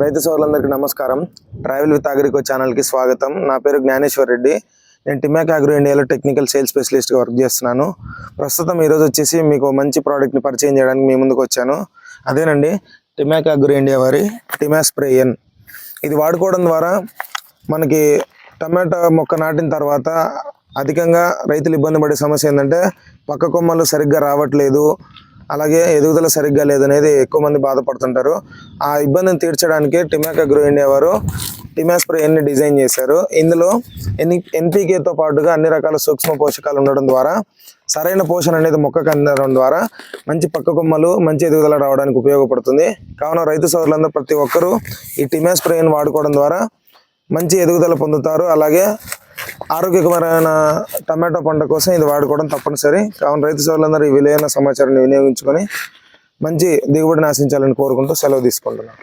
రైతు సోదరులందరికీ నమస్కారం. ట్రావెల్ విత్ అగ్రికో ఛానల్కి స్వాగతం. నా పేరు జ్ఞానేశ్వర్ రెడ్డి. నేను టిమాక్ అగ్రో ఇండియాలో టెక్నికల్ సేల్స్ స్పెషలిస్ట్గా వర్క్ చేస్తున్నాను. ప్రస్తుతం ఈరోజు వచ్చేసి మీకు మంచి ప్రోడక్ట్ని పరిచయం చేయడానికి మీ ముందుకు వచ్చాను. అదేనండి టిమాక్ అగ్రో ఇండియా వారి టిమాక్ స్ప్రేయన్ ఇది వాడుకోవడం ద్వారా మనకి టమాటా మొక్క నాటిన తర్వాత అధికంగా రైతులు ఇబ్బంది పడే సమస్య ఏంటంటే పక్క కొమ్మలు సరిగ్గా రావట్లేదు. అలాగే ఎదుగుదల సరిగ్గా లేదనేది ఎక్కువ మంది బాధపడుతుంటారు. ఆ ఇబ్బందిని తీర్చడానికి టిమాక్ అగ్రో ఇండియా వారు టిమా ఎన్ని డిజైన్ చేశారు. ఇందులో ఎన్ని ఎన్పీకేతో పాటుగా అన్ని రకాల సూక్ష్మ పోషకాలు ఉండడం ద్వారా సరైన పోషణ అనేది మొక్కకు అందడం ద్వారా మంచి పక్క కొమ్మలు మంచి ఎదుగుదల రావడానికి ఉపయోగపడుతుంది. కావున రైతు సోదరులందరూ ప్రతి ఒక్కరూ ఈ టిమా వాడుకోవడం ద్వారా మంచి ఎదుగుదల పొందుతారు. అలాగే ఆరోగ్యకరమైన టమాటో పంట కోసం ఇది వాడుకోవడం తప్పనిసరి. కావున రైతు సోదరులందరూ ఈ విలువైన సమాచారాన్ని వినియోగించుకొని మంచి దిగుబడిని ఆశించాలని కోరుకుంటూ సెలవు తీసుకుంటున్నాను.